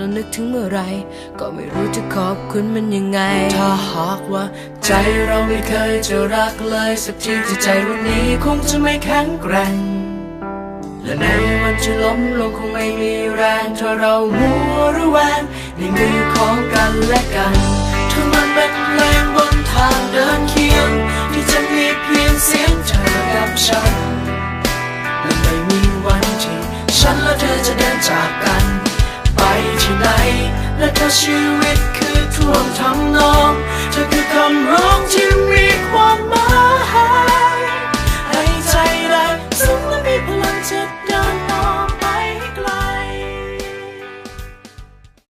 เรานึกถึงเมื่อไร ก็ไม่รู้จะขอบคุณมันยังไง ถ้าหากว่า ใจเราไม่เคยจะรักเลยสักทีที่ใจวันนี้คงจะไม่แข็งแกร่ง และในวันที่ล้มลงคงไม่มีแรงถ้าเรามัวระแวงในมือของกันและกันถ้ามันเป็นเพลงบนทางเดินเคียง ที่จะมีเพียงเสียงเธอกับฉันและไม่มีวันที่ฉันและเธอจะเดินจากกัน ไปที่ไหน และถ้าชีวิตคือท่วงทำนองเธอคือคำ